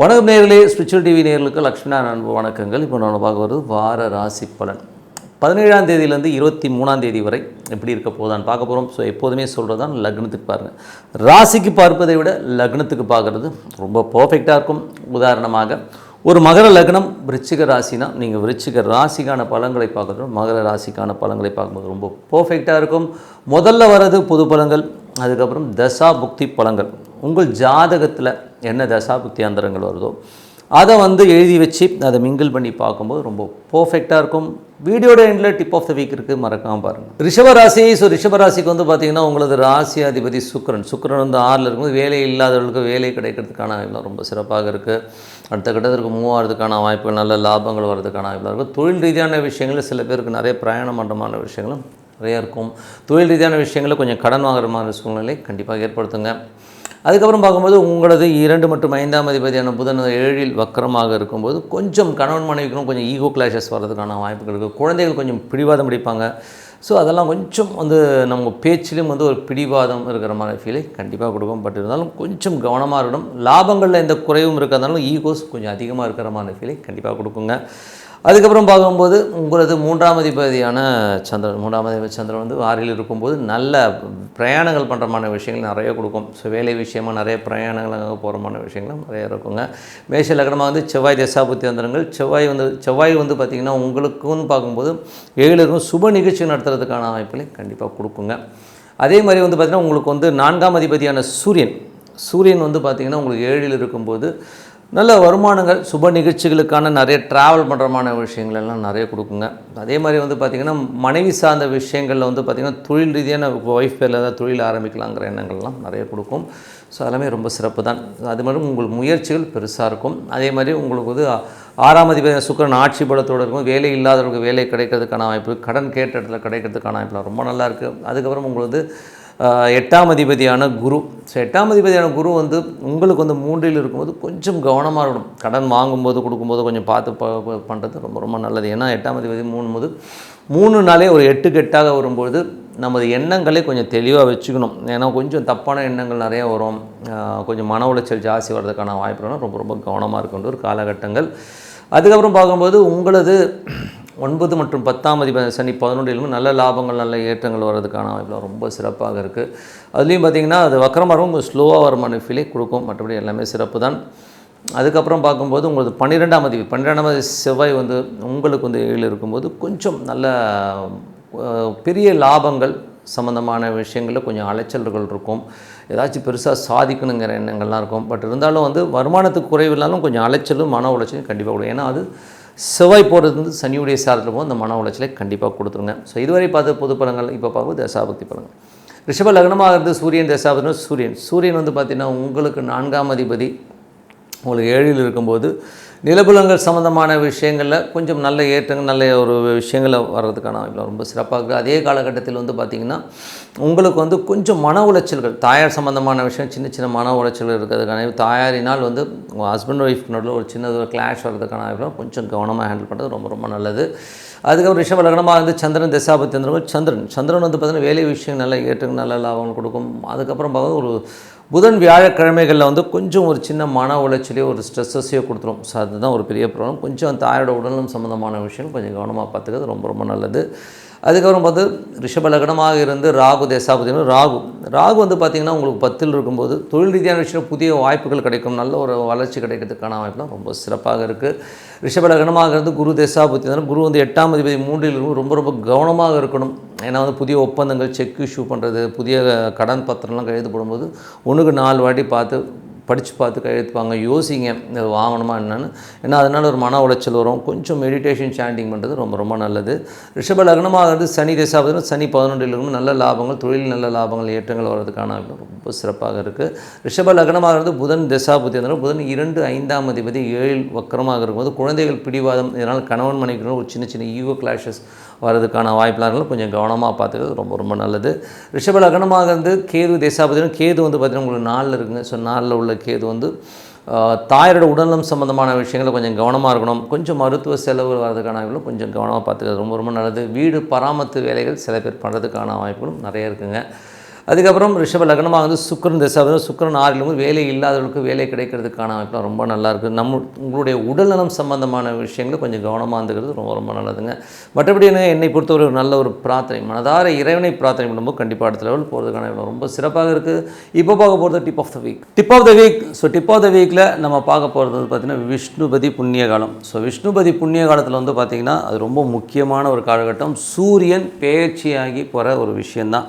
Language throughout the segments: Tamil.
வணக்கம் நேர்களே ஸ்பிரிச்சுவல் டிவி நேர்களுக்கு லக்ஷ்மணா அன்பு வணக்கங்கள். இப்போ நான் பார்க்க வருது வார ராசி பலன். பதினேழாம் தேதியிலேருந்து இருபத்தி மூணாம் தேதி வரை எப்படி இருக்க போதான் பார்க்க போகிறோம் ஸோ எப்போதுமே சொல்கிறது தான் லக்னத்துக்கு பாருங்கள் ராசிக்கு பார்ப்பதை விட லக்னத்துக்கு பார்க்குறது ரொம்ப பர்ஃபெக்டாக இருக்கும். உதாரணமாக ஒரு மகர லக்னம் விருச்சிக ராசினா நீங்கள் விருச்சிக ராசிக்கான பலன்களை பார்க்குறோம் மகர ராசிக்கான பலன்களை பார்க்கும்போது ரொம்ப பர்ஃபெக்டாக இருக்கும். முதல்ல வர்றது பொது பலன்கள் அதுக்கப்புறம் தசா புக்தி பலன்கள். உங்கள் ஜாதகத்தில் என்ன தசா புக்தி அந்தரங்கள் வருதோ அதை வந்து எழுதி வச்சு அதை மிங்கிள் பண்ணி பார்க்கும்போது ரொம்ப பர்ஃபெக்டாக இருக்கும். வீடியோட எண்டில் டிப் ஆஃப் த வீக் இருக்குது மறக்காமல் பாருங்கள் ரிஷபராசி ஸோ ரிஷபராசிக்கு வந்து பார்த்திங்கன்னா உங்களது ராசி அதிபதி சுக்கரன். சுக்கரன் வந்து ஆறில் இருக்கும்போது வேலை இல்லாதவர்களுக்கு வேலை கிடைக்கிறதுக்கான வாய்ப்புலாம் ரொம்ப சிறப்பாக இருக்குது அடுத்த கட்டத்திற்கு மூவ் ஆகிறதுக்கான வாய்ப்புகள் நல்ல லாபங்கள் வர்றதுக்கான வாய்ப்புலாம் இருக்குது தொழில் ரீதியான விஷயங்கள் சில பேருக்கு நிறைய பிரயாணம் பண்ணுறமான விஷயங்களும் நிறையா இருக்கும். தொழில் ரீதியான விஷயங்களில் கொஞ்சம் கடன் வாங்குற மாதிரி சூழ்நிலை கண்டிப்பாக ஏற்படுத்துங்க. அதுக்கப்புறம் பார்க்கும்போது உங்களது இரண்டு மற்றும் ஐந்தாம் அதிபதியான புதன் ஏழில் வக்கரமாக இருக்கும்போது கொஞ்சம் கணவன் மனைவிக்கும் கொஞ்சம் ஈகோ கிளாஷஸ் வர்றதுக்கான வாய்ப்புகள் இருக்குது குழந்தைகள் கொஞ்சம் பிடிவாதம் பிடிப்பாங்க. ஸோ அதெல்லாம் கொஞ்சம் வந்து நம்ம பேச்சிலும் வந்து ஒரு பிடிவாதம் இருக்கிற மாதிரி ஃபீலை கண்டிப்பாக கொடுக்கும். பட் இருந்தாலும் கொஞ்சம் கவனமாக இருக்கணும். லாபங்களில் எந்த குறைவும் இருக்கிறதுனாலும் ஈகோஸ் கொஞ்சம் அதிகமாக இருக்கிற மாதிரி ஃபீலை கண்டிப்பாக கொடுக்குங்க. அதுக்கப்புறம் பார்க்கும்போது உங்களது மூன்றாம் அதிபதியான சந்திரன் மூன்றாம் அதிபதி சந்திரன் வந்து ஆறில் இருக்கும்போது நல்ல பிரயாணங்கள் பண்ணுறமான விஷயங்கள் நிறைய கொடுக்கும். ஸோ வேலை விஷயமா நிறைய பிரயாணங்கள் அங்கே போகிறமான விஷயங்களும் நிறைய இருக்குங்க. மேஷ லக்னமாக வந்து செவ்வாய் தசாபுத்தி வந்திரங்கள். செவ்வாய் வந்து செவ்வாய் வந்து பார்த்திங்கன்னா உங்களுக்குன்னு பார்க்கும்போது ஏழுக்கும் சுப நிகழ்ச்சி நடத்துறதுக்கான வாய்ப்புகளையும் கண்டிப்பாக கொடுக்குங்க. அதே மாதிரி வந்து பார்த்திங்கன்னா உங்களுக்கு வந்து நான்காம் அதிபதியான சூரியன் சூரியன் வந்து பார்த்திங்கன்னா உங்களுக்கு ஏழில் இருக்கும்போது நல்ல வருமானங்கள் சுப நிகழ்ச்சிகளுக்கான நிறைய ட்ராவல் பண்ணுறமான விஷயங்கள் எல்லாம் நிறைய கொடுக்குங்க. அதே மாதிரி வந்து பார்த்திங்கன்னா மனைவி சார்ந்த விஷயங்களில் வந்து பார்த்திங்கன்னா தொழில் ரீதியான ஒய்ஃப் பேரில் ஏதாவது தொழில் ஆரம்பிக்கலாங்கிற எண்ணங்கள்லாம் நிறைய கொடுக்கும். ஸோ எல்லாமே ரொம்ப சிறப்பு தான். அது மாதிரி உங்களுக்கு முயற்சிகள் பெருசாக இருக்கும். அதே மாதிரி உங்களுக்கு வந்து ஆறாம் அதிபதி சுக்கரன் ஆட்சி பலத்தோடு இருக்கும். வேலை இல்லாதவர்களுக்கு வேலை கிடைக்கிறதுக்கான வாய்ப்பு கடன் கேட்ட இடத்துல கிடைக்கிறதுக்கான வாய்ப்புலாம் ரொம்ப நல்லா இருக்குது அதுக்கப்புறம் உங்களுக்கு வந்து எட்டாம் அதிபதியான குரு. ஸோ எட்டாம் அதிபதியான குரு வந்து உங்களுக்கு வந்து மூன்றில் இருக்கும்போது கொஞ்சம் கவனமாக இருக்கணும். கடன் வாங்கும்போது கொடுக்கும்போது கொஞ்சம் பார்த்து ப பண்ணுறது ரொம்ப ரொம்ப நல்லது. ஏன்னா எட்டாம் அதிபதி மூணு போது மூணு நாளே ஒரு எட்டு கெட்டாக வரும்போது நமது எண்ணங்களே கொஞ்சம் தெளிவாக வச்சுக்கணும். ஏன்னா கொஞ்சம் தப்பான எண்ணங்கள் நிறையா வரும். கொஞ்சம் மன உளைச்சல் ஜாஸ்தி வர்றதுக்கான வாய்ப்புகள்லாம் ரொம்ப ரொம்ப கவனமாக இருக்கின்ற ஒரு காலகட்டங்கள். அதுக்கப்புறம் பார்க்கும்போது உங்களது ஒன்பது மற்றும் பத்தாம் அதிபதி சனி பதினொன்றிலும் நல்ல லாபங்கள் நல்ல ஏற்றங்கள் வர்றதுக்கான வாய்ப்பில் ரொம்ப சிறப்பாக இருக்குது அதுலேயும் பார்த்திங்கன்னா அது வக்கரமாக கொஞ்சம் ஸ்லோவாக வர ஃபீலே கொடுக்கும். மற்றபடி எல்லாமே சிறப்பு தான். அதுக்கப்புறம் பார்க்கும்போது உங்களுக்கு பன்னிரெண்டாம் அதிபதி பன்னிரெண்டாம் அதிபதி செவ்வாய் வந்து உங்களுக்கு வந்து ஏழு இருக்கும்போது கொஞ்சம் நல்ல பெரிய லாபங்கள் சம்மந்தமான விஷயங்களில் கொஞ்சம் அலைச்சல்கள் இருக்கும். ஏதாச்சும் பெருசாக சாதிக்கணுங்கிற எண்ணங்கள்லாம் இருக்கும். பட் இருந்தாலும் வந்து வருமானத்துக்கு குறைவில்லாலும் கொஞ்சம் அலைச்சலும் மன உளைச்சலும் கண்டிப்பாக கொடுக்கும். ஏன்னா அது செவ்வாய் போகிறது வந்து சனியுடைய சாரத்தில் போது அந்த மன உளைச்சலை கண்டிப்பாக கொடுத்துருங்க. ஸோ இதுவரை பார்த்த பொது பலங்கள் இப்போ பார்ப்போம் தசாபக்தி பலங்கள் ரிஷப லக்னமாக இருந்து சூரியன் தசாபத்தினா சூரியன். சூரியன் வந்து பார்த்திங்கன்னா உங்களுக்கு நான்காம் அதிபதி உங்களுக்கு ஏழில் இருக்கும்போது நிலபுலங்கள் சம்மந்தமான விஷயங்களில் கொஞ்சம் நல்ல ஏற்றங்கள் நல்ல ஒரு விஷயங்களை வர்றதுக்கான வாய்ப்பு ரொம்ப சிறப்பாக இருக்குது. அதே காலகட்டத்தில் வந்து பார்த்திங்கன்னா உங்களுக்கு வந்து கொஞ்சம் மன உளைச்சல்கள் தாயார் சம்மந்தமான விஷயம் சின்ன சின்ன மன உளைச்சல்கள் இருக்கிறதுக்கான தாயாரினால் வந்து உங்கள் ஹஸ்பண்ட் ஒய்ஃப் நடுவில் ஒரு சின்னது ஒரு கிளாஷ் வர்றதுக்கான வாய்ப்பு கொஞ்சம் கவனமாக ஹேண்டில் பண்ணுறது ரொம்ப ரொம்ப நல்லது. அதுக்கப்புறம் ரிஷப லக்னமாக வந்து சந்திரன் தசாபத்தி சந்திரன். சந்திரன் வந்து பார்த்திங்கன்னா வேலை விஷயம் நல்ல ஏற்றங்கள் நல்ல லாபங்கள் கொடுக்கும். அதுக்கப்புறம் பார்க்க ஒரு புதன் வியாழக்கிழமைகளில் வந்து கொஞ்சம் ஒரு சின்ன மன உளைச்சலையோ ஒரு ஸ்ட்ரெஸ்ஸஸையோ கொடுத்துரும். ஸோ அதுதான் ஒரு பெரிய ப்ராப்ளம். கொஞ்சம் தாயோட உடலும் சம்மந்தமான விஷயம் கொஞ்சம் கவனமாக பார்த்துக்கிறது ரொம்ப ரொம்ப நல்லது. அதுக்கப்புறம் பார்த்து ரிஷபலகனமாக இருந்து ராகு தேசாபதினு ராகு. ராகு வந்து பார்த்திங்கன்னா உங்களுக்கு பத்தில் இருக்கும்போது தொழில் ரீதியான விஷயம் புதிய வாய்ப்புகள் கிடைக்கும். நல்ல ஒரு வளர்ச்சி கிடைக்கிறதுக்கான வாய்ப்புலாம் ரொம்ப சிறப்பாக இருக்குது ரிஷபலகனமாக இருந்து குரு தேசாபதி குரு வந்து எட்டாம் அதிபதி மூன்றில் இருக்கும் ரொம்ப ரொம்ப கவனமாக இருக்கணும். ஏன்னா வந்து புதிய ஒப்பந்தங்கள் செக் இஷ்யூ பண்ணுறது புதிய கடன் பத்திரம்லாம் கையெழுத்து போடும்போது ஒன்றுக்கு நாலு வாட்டி பார்த்து படித்து பார்த்து கையெழுத்துப்பாங்க. யோசிங்க இது வாங்கணுமா என்னென்னு. ஏன்னா அதனால் ஒரு மன உளைச்சல் வரும். கொஞ்சம் மெடிடேஷன் சாண்டிங் பண்ணுறது ரொம்ப ரொம்ப நல்லது. ரிஷப லக்னமாக இருந்து சனி தசாவது சனி பதினொன்றில் இருக்கும் நல்ல லாபங்கள் தொழில் நல்ல லாபங்கள் ஏற்றங்கள் வர்றதுக்கான ரொம்ப சிறப்பாக இருக்குது ரிஷப லக்னமாக இருந்து புதன் தசாபுத்தி இருந்தாலும் புதன் இரண்டு ஐந்தாம் அதிபதி ஏழில் வக்கரமாக இருக்கும்போது குழந்தைகள் பிடிவாதம் இதனால் கணவன் மனைவிக்கு ஒரு சின்ன சின்ன ஈகோ கிளாஷஸ் வர்றதுக்கான வாய்ப்புலாம் கொஞ்சம் கவனமாக பார்த்துக்கிறது ரொம்ப ரொம்ப நல்லது. ரிஷப லக்னமாக இருந்து கேது தேசாபதினும் கேது வந்து பார்த்திங்கன்னா உங்களுக்கு நாளில் இருக்குங்க. ஸோ நாளில் உள்ள கேது வந்து தாயரோட உடல்நலம் சம்மந்தமான விஷயங்களை கொஞ்சம் கவனமாக இருக்கணும். கொஞ்சம் மருத்துவ செலவு வர்றதுக்கான வாய்ப்புகளும் கொஞ்சம் கவனமாக பார்த்துக்கிறது ரொம்ப ரொம்ப நல்லது. வீடு பராமரித்து வேலைகள் சில பேர் பண்ணுறதுக்கான வாய்ப்புகளும் நிறைய இருக்குங்க. அதுக்கப்புறம் ரிஷப லக்னமாக வந்து சுக்கரன் திசை வந்து சுக்கரன் ஆறிலும் வேலை இல்லாதவர்களுக்கு வேலை கிடைக்கிறதுக்கான அமைப்புலாம் ரொம்ப நல்லாயிருக்கு. நம்ம உங்களுடைய உடல்நலம் சம்பந்தமான விஷயங்களை கொஞ்சம் கவனமாக இருந்துக்கிறது ரொம்ப ரொம்ப நல்லதுங்க. மற்றபடி என்ன என்னை பொறுத்தவரை ஒரு நல்ல ஒரு பிரார்த்தனை மனதார இறைவனை பிரார்த்தனை பண்ணும்போது கண்டிப்பாக அடுத்த லெவல் போகிறதுக்கான ரொம்ப சிறப்பாக இருக்குது இப்போ பார்க்க போகிறது tip of the week tip of the week so tip of the வீக்கில் நம்ம பார்க்க போகிறது வந்து பார்த்திங்கன்னா விஷ்ணுபதி புண்ணிய காலம். ஸோ விஷ்ணுபதி புண்ணிய காலத்தில் வந்து பார்த்திங்கன்னா அது ரொம்ப முக்கியமான ஒரு காலகட்டம். சூரியன் பேச்சியாகி போகிற ஒரு விஷயந்தான்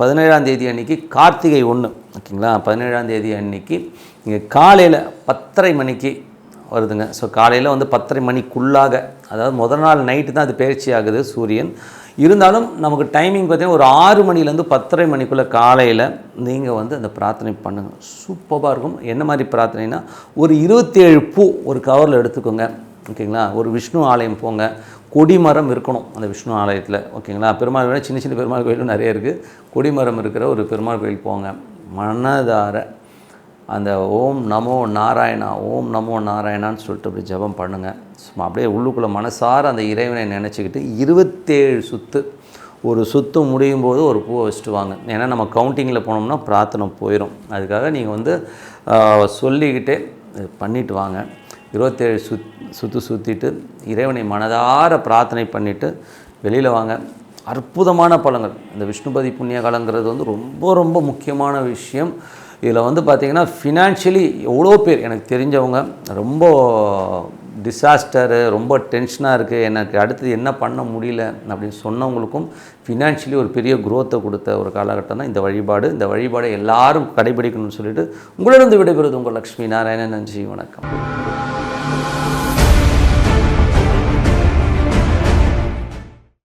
பதினேழாம் தேதி அன்னைக்கு கார்த்திகை ஒன்று ஓகேங்களா? பதினேழாம் தேதி அன்னைக்கு இங்கே காலையில் பத்தரை மணிக்கு வருதுங்க. ஸோ காலையில் வந்து பத்தரை மணிக்குள்ளாக அதாவது முதல் நாள் நைட்டு தான் அது பயிற்சி ஆகுது சூரியன். இருந்தாலும் நமக்கு டைமிங் பார்த்திங்கன்னா ஒரு ஆறு மணிலேருந்து பத்தரை மணிக்குள்ளே காலையில் நீங்கள் வந்து அந்த பிரார்த்தனை பண்ணுங்கள் சூப்பராக இருக்கும். என்ன மாதிரி பிரார்த்தனைனா ஒரு இருபத்தேழு பூ ஒரு கவரில் எடுத்துக்கோங்க. ஓகேங்களா? ஒரு விஷ்ணு ஆலயம் போங்க. கொடிமரம் இருக்கணும் அந்த விஷ்ணு ஆலயத்தில் ஓகேங்களா? பெருமாள் கோயில் சின்ன சின்ன பெருமாள் கோயிலும் நிறைய இருக்குது கொடிமரம் இருக்கிற ஒரு பெருமாள் கோயில் போங்க. மனதார அந்த ஓம் நமோ நாராயணா ஓம் நமோ நாராயணான்னு சொல்லிட்டு அப்படி ஜெபம் பண்ணுங்கள் சும்மா அப்படியே உள்ளுக்குள்ளே மனசார அந்த இறைவனை நினச்சிக்கிட்டு இருபத்தேழு சுத்து ஒரு சுத்து முடியும் போது ஒரு பூவை வச்சுட்டு வாங்க. ஏன்னா நம்ம கவுண்டிங்கில் போனோம்னா பிரார்த்தனை போயிடும் அதுக்காக நீங்கள் வந்து சொல்லிக்கிட்டே பண்ணிட்டு வாங்க. இருபத்தேழு சுத் சுற்று சுற்றிட்டு இறைவனை மனதார பிரார்த்தனை பண்ணிவிட்டு வெளியில் வாங்க. அற்புதமான பலங்கள் இந்த விஷ்ணுபதி புண்ணிய காலங்கிறது வந்து ரொம்ப ரொம்ப முக்கியமான விஷயம். இதில் வந்து பார்த்திங்கன்னா ஃபினான்ஷியலி எவ்வளோ பேர் எனக்கு தெரிஞ்சவங்க ரொம்ப டிசாஸ்டரு ரொம்ப டென்ஷனாக இருக்குது எனக்கு அடுத்தது என்ன பண்ண முடியல அப்படின்னு சொன்னவங்களுக்கும் ஃபினான்ஷியலி ஒரு பெரிய குரோத்தை கொடுத்த ஒரு காலகட்டம் தான் இந்த வழிபாடு. இந்த வழிபாடை எல்லாரும் கடைபிடிக்கணும்னு சொல்லிட்டு உங்களிடம் விடைபெறுவது உங்கள் லக்ஷ்மி நாராயணன். நன்றி வணக்கம்.